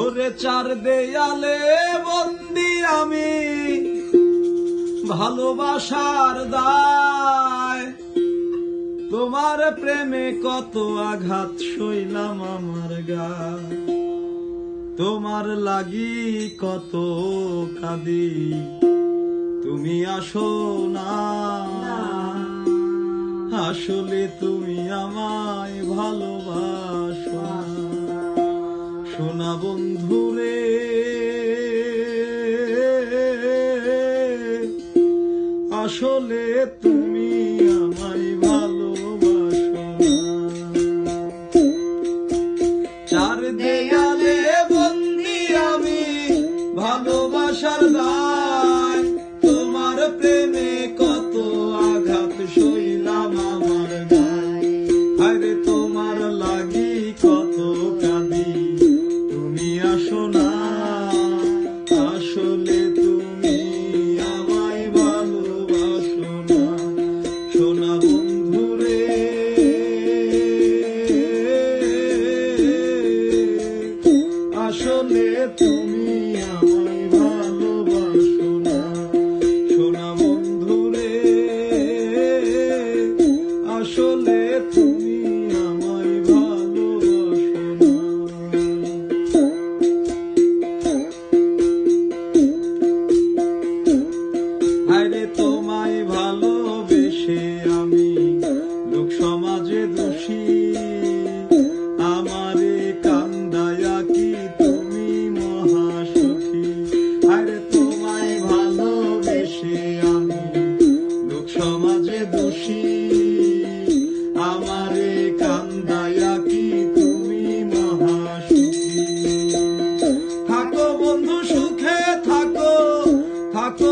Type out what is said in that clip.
ওরে চার দেয়ালে বন্দি আমি ভালোবাসার দায়। তোমার প্রেমে কত আঘাত সইলাম আমার গা তোমার লাগি কত কাঁদি, তুমি আসো না। আসলে তুমি আমায় ভালোবাসো বন্ধুরে। আসলে তুমি আমায় ভালোবাসো চার দেয়ালে কি সমাজে দোষী আমারে কান্দায়া কি তুমি মহাসুখী? থাকো বন্ধু সুখে থাকো